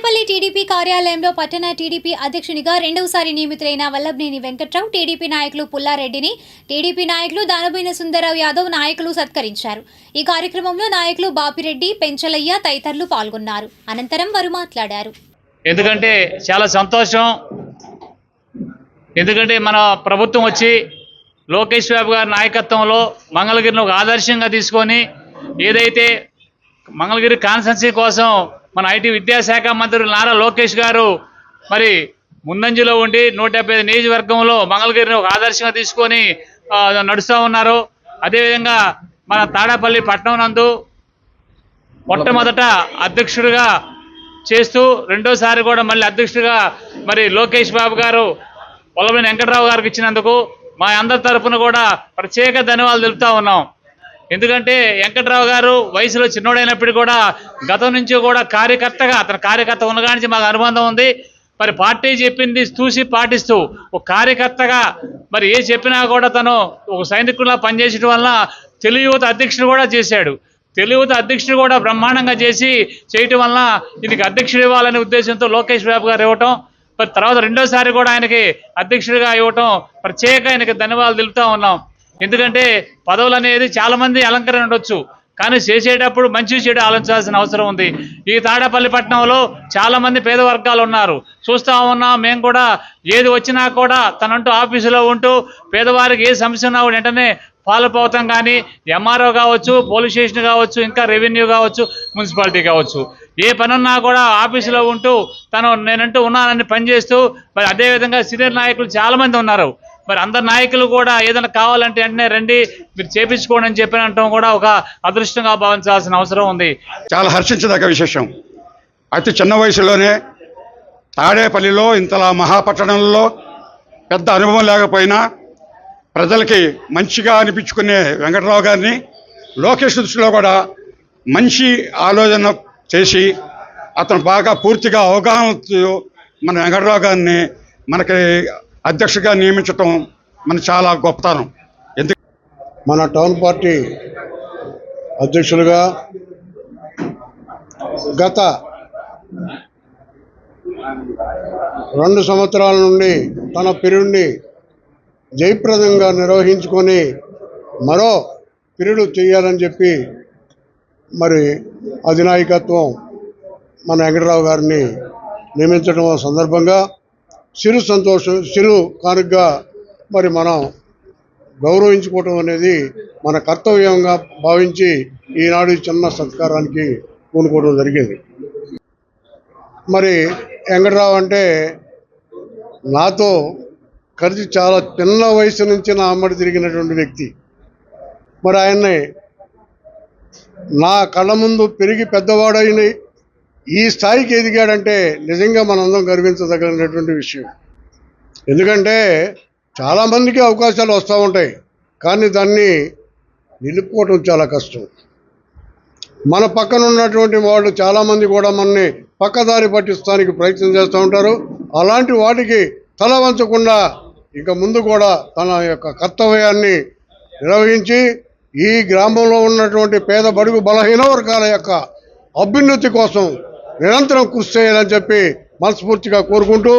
Tadepalli TDP కార్యాలయంలో పట్టణ TDP అధ్యక్షునిగా రెండవసారి నియమితులైన వల్లభనేని వెంకట్రావు టీడీపీ నాయకులు పుల్లారెడ్డిని టీడీపీ నాయకులు దానబోయిన సుందరరావు యాదవ్ నాయకులు సత్కరించారు. ఈ కార్యక్రమంలో నాయకులు బాపిరెడ్డి పెంచలయ్య తదితరులు పాల్గొన్నారు. అనంతరం వారు మాట్లాడారు. ఎందుకంటే చాలా సంతోషం. ఎందుకంటే మన ప్రభుత్వం వచ్చి లోకేష్ బాబు గారి నాయకత్వంలో మంగళగిరిని ఒక ఆదర్శంగా తీసుకొని ఏదైతే మంగళగిరి కాన్సెన్సీ కోసం మన ఐటీ విద్యాశాఖ మంత్రి నారా లోకేష్ గారు మరి ముందంజలో ఉండి నూట డెబ్బై ఐదు నియోజకవర్గంలో మంగళగిరిని ఒక ఆదర్శంగా తీసుకొని నడుస్తూ ఉన్నారు. అదేవిధంగా మన తాడాపల్లి పట్టణం నందు మొట్టమొదట అధ్యక్షుడిగా చేస్తూ రెండోసారి కూడా మళ్ళీ అధ్యక్షుడిగా మరి లోకేష్ బాబు గారు పొలమని వెంకటరావు గారికి ఇచ్చినందుకు మా అందరి తరపున కూడా ప్రత్యేక ధన్యవాదాలు తెలుపుతా ఉన్నాం. ఎందుకంటే వెంకట్రావు గారు వయసులో చిన్నోడైనప్పటికీ కూడా గతం నుంచి కూడా కార్యకర్తగా అతని కార్యకర్త ఉన్నగా మాకు అనుబంధం ఉంది. మరి పార్టీ చెప్పింది చూసి పాటిస్తూ ఒక కార్యకర్తగా మరి ఏ చెప్పినా కూడా తను ఒక సైనికుడిలా పనిచేసడం వల్ల తెలుగు యువత అధ్యక్షుడు కూడా చేశాడు. తెలుగు యువత అధ్యక్షుడు కూడా బ్రహ్మాండంగా చేసి చేయటం వల్ల దీనికి అధ్యక్షుడు ఇవ్వాలనే ఉద్దేశంతో లోకేష్ బాబు గారు ఇవ్వటం మరి తర్వాత రెండోసారి కూడా ఆయనకి అధ్యక్షుడిగా ఇవ్వటం ప్రత్యేక ఆయనకి ధన్యవాదాలు తెలుపుతూ ఉన్నాం. ఎందుకంటే పదవులు అనేది చాలా మంది అలంకరణ ఉండొచ్చు కానీ చేసేటప్పుడు మంచి చెడు ఆలోచించాల్సిన అవసరం ఉంది. ఈ తాడేపల్లి పట్టణంలో చాలా మంది పేద వర్గాలు ఉన్నారు. చూస్తా ఉన్నాం మేము కూడా ఏది వచ్చినా కూడా తనంటూ ఆఫీసులో ఉంటూ పేదవారికి ఏ సమస్య ఉన్నా వెంటనే ఫాలో అవుతాం కానీ ఎంఆర్ఓ కావచ్చు పోలీస్ స్టేషన్ కావచ్చు ఇంకా రెవెన్యూ కావచ్చు మున్సిపాలిటీ కావచ్చు. ఏ పని ఉన్నా కూడా ఆఫీసులో ఉంటూ తను నేనంటూ ఉన్నానని పనిచేస్తూ మరి అదేవిధంగా సీనియర్ నాయకులు చాలామంది ఉన్నారు. మరి అందరు నాయకులు కూడా ఏదైనా కావాలంటే వెంటనే రండి మీరు చేపించుకోండి అని చెప్పినట్టం కూడా ఒక అదృష్టంగా భావించాల్సిన అవసరం ఉంది. చాలా హర్షించదగ్గ విశేషం. అతి చిన్న వయసులోనే తాడేపల్లిలో ఇంతలా మహాపట్టణంలో పెద్ద అనుభవం లేకపోయినా ప్రజలకి మంచిగా అనిపించుకునే వెంకటరావు గారిని లోకేష్ దృష్టిలో కూడా మంచి ఆలోచన చేసి అతను బాగా పూర్తిగా అవగాహన మన వెంకటరావు గారిని మనకి అధ్యక్షుడిగా నియమించటం మన చాలా గొప్పతనం. ఎందుకు మన టౌన్ పార్టీ అధ్యక్షులుగా గత రెండు సంవత్సరాల నుండి తన పిరుడిని జయప్రదంగా నిర్వహించుకొని మరో పిరుడు చేయాలని చెప్పి మరి అధినాయకత్వం మన వెంకటరావు గారిని నియమించడం సందర్భంగా చిరు సంతోషం చిరు కానుకగా మరి మనం గౌరవించుకోవటం అనేది మన కర్తవ్యంగా భావించి ఈనాడు చిన్న సత్కారానికి పూనుకోవడం జరిగింది. మరి వెంకటరావు అంటే నాతో కలిసి చాలా చిన్న వయసు నుంచి నా అమ్మడి తిరిగినటువంటి వ్యక్తి. మరి ఆయన్ని నా కళ్ళ ముందు పెరిగి పెద్దవాడైన ఈ స్థాయికి ఎదిగాడంటే నిజంగా మనందరం గర్వించదగినటువంటి విషయం. ఎందుకంటే చాలామందికి అవకాశాలు వస్తూ ఉంటాయి కానీ దాన్ని నిలుపుకోవటం చాలా కష్టం. మన పక్కన ఉన్నటువంటి వాళ్ళు చాలామంది కూడా మనని పక్కదారి పట్టించడానికి ప్రయత్నం చేస్తూ ఉంటారు. అలాంటి వాటికి తల వంచకుండా ఇంకా ముందు కూడా తన యొక్క కర్తవ్యాన్ని నిర్వహించి ఈ గ్రామంలో ఉన్నటువంటి పేద బడుగు బలహీన వర్గాల యొక్క అభ్యున్నతి కోసం నిరంతరం కృషి చేయాలని చెప్పి మనస్ఫూర్తిగా కోరుకుంటూ